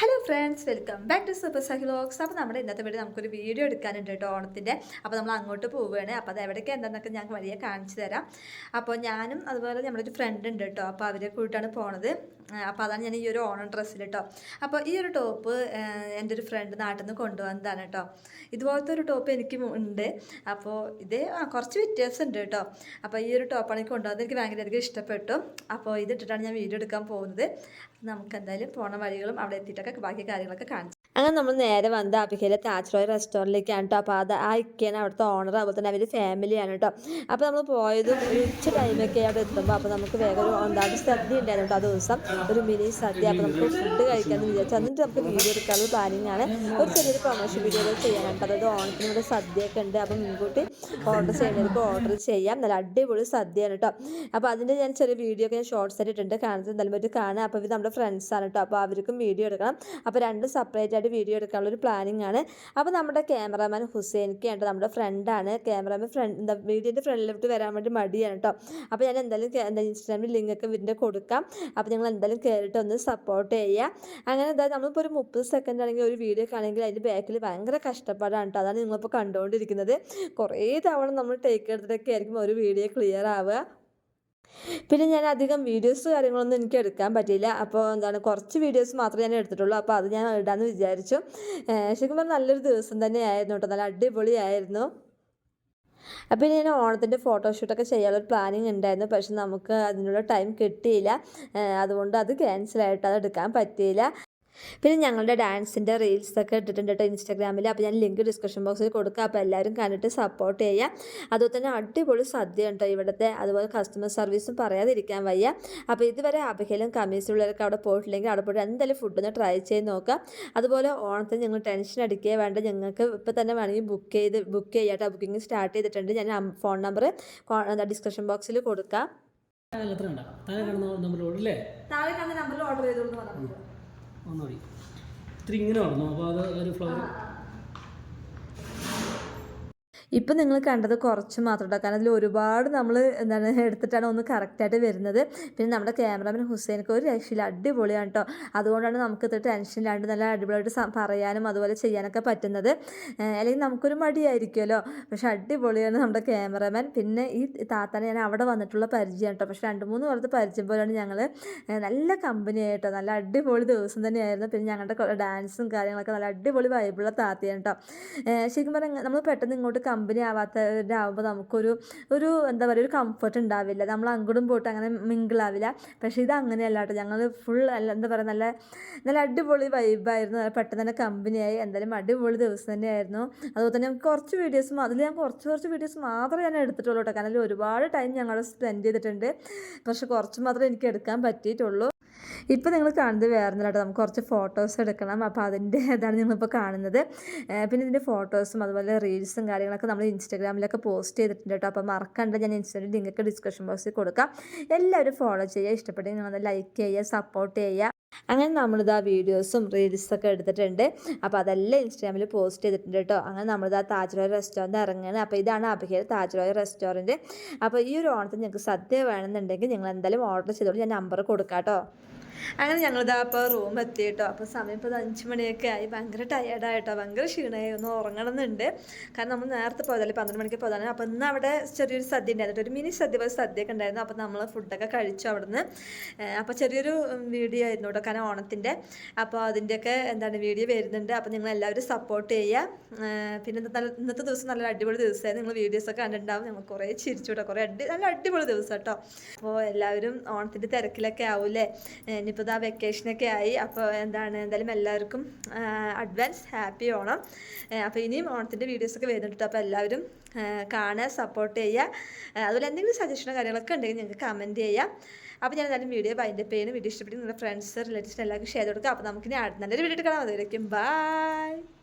Hello friends welcome back to super സഹി ലോക്സ് അപ്പോൾ നമ്മുടെ ഇന്നത്തെ വീട് നമുക്കൊരു വീഡിയോ എടുക്കാനുണ്ട് കേട്ടോ ഓണത്തിന്റെ അപ്പോൾ നമ്മൾ അങ്ങോട്ട് പോവുകയാണ്. അപ്പോൾ അത് എവിടെയൊക്കെ എന്താണെന്നൊക്കെ ഞാൻ വഴിയെ കാണിച്ചു തരാം. അപ്പോൾ ഞാനും അതുപോലെ നമ്മുടെ ഒരു ഫ്രണ്ട് ഉണ്ട് കേട്ടോ അപ്പോൾ അവരെ കൂട്ടാണ് പോണത്. അപ്പോൾ അതാണ് ഞാൻ ഈ ഒരു ഓണം ഡ്രസ്സിൽ കേട്ടോ അപ്പോൾ ഈ ഒരു ടോപ്പ് എന്റെ ഒരു ഫ്രണ്ട് നാട്ടിൽ നിന്ന് കൊണ്ടുവന്നതാണ് കേട്ടോ ഇതുപോലത്തെ ഒരു ടോപ്പ് എനിക്കും ഉണ്ട്. അപ്പോൾ ഇത് കുറച്ച് വ്യത്യാസം ഉണ്ട് കേട്ടോ അപ്പോൾ ഈ ഒരു ടോപ്പാണ് എനിക്ക് കൊണ്ടുവന്നത്. എനിക്ക് ഭയങ്കരധികം ഇഷ്ടപ്പെട്ടു. അപ്പോൾ ഇതിട്ടിട്ടാണ് ഞാൻ വീഡിയോ എടുക്കാൻ പോകുന്നത്. നമുക്ക് എന്തായാലും പോണ വഴികളും അവിടെ എത്തിയിട്ടൊക്കെ ബാക്കി കാര്യങ്ങളൊക്കെ കാണിച്ചു അങ്ങനെ നമ്മൾ നേരെ വന്നത് അബിഹയിലെ താജ് റോയ് റെസ്റ്റോറന്റിലേക്കാണ് കേട്ടോ അപ്പോൾ അത് ആ ഇക്കയാണ് അവിടുത്തെ ഓണർ അതുപോലെ തന്നെ അവർ ഫാമിലിയാണ് കേട്ടോ അപ്പോൾ നമ്മൾ പോയതും ഒരു ഉച്ച ടൈമൊക്കെ അവിടെ എത്തുമ്പോൾ അപ്പോൾ നമുക്ക് വേഗം ഒരു ഒന്നാമത് സദ്യ ഉണ്ടായിരുന്നു കേട്ടോ ആ ദിവസം ഒരു മിനി സദ്യ. അപ്പോൾ നമുക്ക് ഫുഡ് കഴിക്കാമെന്ന് വിചാരിച്ചു. എന്നിട്ട് നമുക്ക് വീഡിയോ എടുക്കാനുള്ള പ്ലാനിങ് ആണ് ഒരു ചെറിയൊരു പ്രൊമോഷൻ വീഡിയോ ചെയ്യാൻ കേട്ടോ അതായത് ഓണത്തിന് ഇവിടെ സദ്യയൊക്കെ ഉണ്ട്. അപ്പോൾ മുൻകൂട്ടി ഓർഡർ ചെയ്യുന്നവർക്ക് ഓർഡർ ചെയ്യാം. നല്ല അടിപൊളി സദ്യയാണ് കേട്ടോ അപ്പോൾ അതിന്റെ ഞാൻ ചെറിയ വീഡിയോ ഒക്കെ ഞാൻ ഷോർട്സ് ആയിട്ടുണ്ട് കാണുന്നത് എന്തായാലും പറ്റി കാണാം അപ്പോൾ ഇത് നമ്മുടെ ഫ്രണ്ട്സാണ് കേട്ടോ അപ്പോൾ അവർക്കും വീഡിയോ എടുക്കണം. അപ്പോൾ രണ്ട് സെപ്പറേറ്റ് ആയിട്ട് വീഡിയോ എടുക്കാനുള്ള ഒരു പ്ലാനിങ് ആണ്. അപ്പോൾ നമ്മുടെ ക്യാമറാമാൻ ഹുസൈൻക്ക് ആയിട്ട് നമ്മുടെ ഫ്രണ്ടാണ് ക്യാമറാമാൻ ഫ്രണ്ട് എന്താ വീഡിയോന്റെ ഫ്രണ്ടിലോട്ട് വരാൻ വേണ്ടി മടിയാണ് കേട്ടോ അപ്പോൾ ഞാൻ എന്തായാലും എന്താ ഇൻസ്റ്റാഗ്രാമിൽ ലിങ്കൊക്കെ വീടിന്റെ കൊടുക്കാം. അപ്പോൾ നിങ്ങൾ എന്തായാലും കയറിയിട്ട് ഒന്ന് സപ്പോർട്ട് ചെയ്യുക അങ്ങനെ എന്താ നമ്മളിപ്പോൾ ഒരു മുപ്പത് സെക്കൻഡ് ആണെങ്കിൽ ഒരു വീഡിയോ കാണുമെങ്കിൽ അതിന്റെ ബാക്കിൽ ഭയങ്കര കഷ്ടപ്പാടാണ് കേട്ടോ അതാണ് നിങ്ങളിപ്പോൾ കണ്ടുകൊണ്ടിരിക്കുന്നത് കുറേ തവണ നമ്മൾ ടേക്ക് എടുത്തിട്ടൊക്കെ ആയിരിക്കും ഒരു വീഡിയോ ക്ലിയർ ആവുക. പിന്നെ ഞാൻ അധികം വീഡിയോസ് കാര്യങ്ങളൊന്നും എനിക്ക് എടുക്കാൻ പറ്റിയില്ല. അപ്പോൾ എന്താണ് കുറച്ച് വീഡിയോസ് മാത്രമേ ഞാൻ എടുത്തിട്ടുള്ളൂ. അപ്പോൾ അത് ഞാൻ ഇടാമെന്ന് വിചാരിച്ചു. ശരിക്കും പറഞ്ഞാൽ നല്ലൊരു ദിവസം തന്നെയായിരുന്നു കേട്ടോ നല്ല അടിപൊളിയായിരുന്നു. അപ്പോൾ ഞാൻ ഓണത്തിന്റെ ഫോട്ടോഷൂട്ടൊക്കെ ചെയ്യാനുള്ള പ്ലാനിങ് ഉണ്ടായിരുന്നു. പക്ഷെ നമുക്ക് അതിനുള്ള ടൈം കിട്ടിയില്ല. അതുകൊണ്ട് അത് ക്യാൻസലായിട്ട് അത് എടുക്കാൻ പറ്റിയില്ല. പിന്നെ ഞങ്ങളുടെ ഡാൻസിന്റെ റീൽസൊക്കെ ഇട്ടിട്ടുണ്ട് കേട്ടോ ഇൻസ്റ്റാഗ്രാമിൽ. അപ്പോൾ ഞാൻ ലിങ്ക് ഡിസ്ക്രിപ്ഷൻ ബോക്സിൽ കൊടുക്കുക അപ്പോൾ എല്ലാവരും കണ്ടിട്ട് സപ്പോർട്ട് ചെയ്യുക. അതുപോലെ തന്നെ അടിപൊളി സദ്യ ഉണ്ടോ ഇവിടുത്തെ? അതുപോലെ കസ്റ്റമർ സർവീസും പറയാതിരിക്കാൻ വയ്യ. അപ്പോൾ ഇതുവരെ അബഹയിലും കമ്മീസിലുള്ളവരൊക്കെ അവിടെ പോയിട്ടില്ലെങ്കിൽ അവിടെ പോയിട്ട് എന്തായാലും ഫുഡ് ഒന്ന് ട്രൈ ചെയ്ത് നോക്കുക. അതുപോലെ ഓണത്തിന് ഞങ്ങൾ ടെൻഷൻ അടിക്കുക വേണ്ട ഞങ്ങൾക്ക് ഇപ്പോൾ തന്നെ വേണമെങ്കിൽ ബുക്ക് ചെയ്ത് ബുക്ക് ചെയ്യാം കേട്ടോ. ബുക്കിംഗ് സ്റ്റാർട്ട് ചെയ്തിട്ടുണ്ട്. ഞാൻ ഫോൺ നമ്പർ എന്താ ഡിസ്ക്രിപ്ഷൻ ബോക്സിൽ കൊടുക്കാം. താഴെ കാണുന്ന നമ്പറിൽ ഓർഡർ ചെയ്തോളൂ ഒന്നുകൂടി. ഇത്തിരി ഇങ്ങനെ വേണം അപ്പോൾ അത് ഒരു ഫ്ലവർ ഇപ്പം നിങ്ങൾ കണ്ടത് കുറച്ച് മാത്രം കേട്ടോ കാരണം അതിൽ ഒരുപാട് നമ്മൾ എന്താണ് എടുത്തിട്ടാണ് ഒന്ന് കറക്റ്റായിട്ട് വരുന്നത്. പിന്നെ നമ്മുടെ ക്യാമറാമാൻ ഹുസൈനൊക്കെ ഒരു രക്ഷയില്ല. അടിപൊളിയാണ് കേട്ടോ അതുകൊണ്ടാണ് നമുക്ക് ഇത് ടെൻഷൻ ഇല്ലാണ്ട് നല്ല അടിപൊളിയായിട്ട് പറയാനും അതുപോലെ ചെയ്യാനൊക്കെ പറ്റുന്നത്. അല്ലെങ്കിൽ നമുക്കൊരു മടിയായിരിക്കുമല്ലോ പക്ഷെ അടിപൊളിയാണ് നമ്മുടെ ക്യാമറാമാൻ പിന്നെ ഈ താത്താനെ ഞാൻ അവിടെ വന്നിട്ടുള്ള പരിചയം കേട്ടോ പക്ഷെ രണ്ട് മൂന്ന് വർഷത്തെ പരിചയം പോലെയാണ് ഞങ്ങൾ നല്ല കമ്പനി ആയിട്ടോ. നല്ല അടിപൊളി ദിവസം തന്നെയായിരുന്നു. പിന്നെ ഞങ്ങളുടെ ഡാൻസും കാര്യങ്ങളൊക്കെ നല്ല അടിപൊളി വൈബുള്ള താത്തയാണ് കേട്ടോ ശരിക്കും പറഞ്ഞാൽ നമ്മൾ പെട്ടെന്ന് ഇങ്ങോട്ട് കമ്പനി ആവാത്തവരാകുമ്പോൾ നമുക്കൊരു ഒരു എന്താ പറയുക ഒരു കംഫർട്ട് ഉണ്ടാവില്ല. നമ്മൾ അങ്ങോട്ടും പോയിട്ട് അങ്ങനെ മിങ്കിളാവില്ല പക്ഷേ ഇത് അങ്ങനെയല്ല കേട്ടോ. ഞങ്ങൾ ഫുൾ എന്താ പറയുക നല്ല നല്ല അടിപൊളി വൈബായിരുന്നു പെട്ടെന്ന് തന്നെ കമ്പനിയായി എന്തായാലും അടിപൊളി ദിവസം തന്നെയായിരുന്നു. അതുപോലെ തന്നെ ഞങ്ങൾക്ക് കുറച്ച് വീഡിയോസ് അതിൽ ഞാൻ കുറച്ച് കുറച്ച് വീഡിയോസ് മാത്രമേ ഞാൻ എടുത്തിട്ടുള്ളൂ കേട്ടോ. കാരണം ഒരുപാട് ടൈം ഞങ്ങൾ സ്പെൻഡ് ചെയ്തിട്ടുണ്ട്. പക്ഷെ കുറച്ച് മാത്രമേ എനിക്ക് എടുക്കാൻ പറ്റിയിട്ടുള്ളൂ. ഇപ്പോൾ നിങ്ങൾ കാണുന്നത് വേറെ കേട്ടോ. നമുക്ക് കുറച്ച് ഫോട്ടോസ് എടുക്കണം. അപ്പോൾ അതിന്റെ ഇതാണ് നിങ്ങളിപ്പോൾ കാണുന്നത്. പിന്നെ ഇതിന്റെ ഫോട്ടോസും അതുപോലെ റീൽസും കാര്യങ്ങളൊക്കെ നമ്മൾ ഇൻസ്റ്റാഗ്രാമിലൊക്കെ പോസ്റ്റ് ചെയ്തിട്ടുണ്ട് കേട്ടോ. അപ്പോൾ മറക്കണ്ട ഞാൻ ഇൻസ്റ്റാഗ്രാം ലിങ്കൊക്കെ ഡിസ്ക്രിപ്ഷൻ ബോക്സിൽ കൊടുക്കാം. എല്ലാവരും ഫോളോ ചെയ്യുക. ഇഷ്ടപ്പെട്ടെങ്കിൽ നിങ്ങൾ ലൈക്ക് ചെയ്യുക സപ്പോർട്ട് ചെയ്യുക. അങ്ങനെ നമ്മളിതാ വീഡിയോസും റീൽസൊക്കെ എടുത്തിട്ടുണ്ട്. അപ്പോൾ അതെല്ലാം ഇൻസ്റ്റാഗ്രാമിൽ പോസ്റ്റ് ചെയ്തിട്ടുണ്ട് കേട്ടോ. അങ്ങനെ നമ്മളിതാ താജ് റോയൽ റെസ്റ്റോറന്റ് ഇറങ്ങുകയാണ്. അപ്പോൾ ഇതാണ് അബിഹയിൽ താജ് റോയൽ റെസ്റ്റോറന്റ് അപ്പോൾ ഈ ഒരു ഓണത്തിന് നിങ്ങൾക്ക് സദ്യ വേണമെന്നുണ്ടെങ്കിൽ നിങ്ങൾ എന്തായാലും ഓർഡർ ചെയ്തോളൂ. ഞാൻ നമ്പർ കൊടുക്കാം കേട്ടോ. അങ്ങനെ ഞങ്ങളിതാ അപ്പോൾ റൂം എത്തി കേട്ടോ അപ്പോൾ സമയം ഇപ്പോൾ അഞ്ച് മണിയൊക്കെ ആയി. ഭയങ്കര ടയേർഡായിട്ടോ ഭയങ്കര ക്ഷീണമായി. ഒന്ന് ഉറങ്ങണമെന്നുണ്ട് കാരണം നമ്മൾ നേരത്തെ പോയതല്ലേ? പന്ത്രണ്ട് മണിക്ക് പോയതാണ്. അപ്പോൾ ഇന്ന് അവിടെ ചെറിയൊരു സദ്യ ഉണ്ടായിരുന്നു. ഒരു മിനി സദ്യ പോലെ സദ്യയൊക്കെ ഉണ്ടായിരുന്നു. അപ്പോൾ നമ്മൾ ഫുഡൊക്കെ കഴിച്ചു അവിടുന്ന്. അപ്പോൾ ചെറിയൊരു വീഡിയോ ആയിരുന്നു കേട്ടോ. കാരണം ഓണത്തിന്റെ അപ്പോൾ അതിന്റെയൊക്കെ എന്താണ് വീഡിയോ വരുന്നുണ്ട്. അപ്പോൾ നിങ്ങൾ എല്ലാവരും സപ്പോർട്ട് ചെയ്യുക പിന്നെ ഇന്നത്തെ ദിവസം നല്ല അടിപൊളി ദിവസമായിരുന്നു. നിങ്ങൾ വീഡിയോസൊക്കെ കണ്ടിട്ടുണ്ടാവും. ഞങ്ങൾ കുറേ ചിരിച്ചു കേട്ടോ. കുറേ അടി നല്ല അടിപൊളി ദിവസം കേട്ടോ. അപ്പോൾ എല്ലാവരും ഓണത്തിന്റെ തിരക്കിലൊക്കെ ആവൂലെ ഇനിയിപ്പോൾ ഇതാ വെക്കേഷനൊക്കെ ആയി. അപ്പോൾ എന്താണ് എന്തായാലും എല്ലാവർക്കും അഡ്വാൻസ് ഹാപ്പി ഓണം. അപ്പോൾ ഇനിയും ഓണത്തിന്റെ വീഡിയോസൊക്കെ വരുന്നുണ്ട്. അപ്പോൾ എല്ലാവരും കാണുക സപ്പോർട്ട് ചെയ്യുക. അതുപോലെ എന്തെങ്കിലും സജഷനോ കാര്യങ്ങളൊക്കെ ഉണ്ടെങ്കിൽ ഞങ്ങൾക്ക് കമന്റ് ചെയ്യാം. അപ്പോൾ ഞാൻ എന്തായാലും വീഡിയോ അതിന്റെ പേരും വീഡിയോ ഇഷ്ടപ്പെട്ട് നിങ്ങളുടെ ഫ്രണ്ട്സ് റിലേറ്റീവ്സിന് എല്ലാവർക്കും ഷെയർ കൊടുക്കുക അപ്പോൾ നമുക്കിനി നല്ലൊരു വീഡിയോ കാണാം. അതുവരേക്കും ബൈ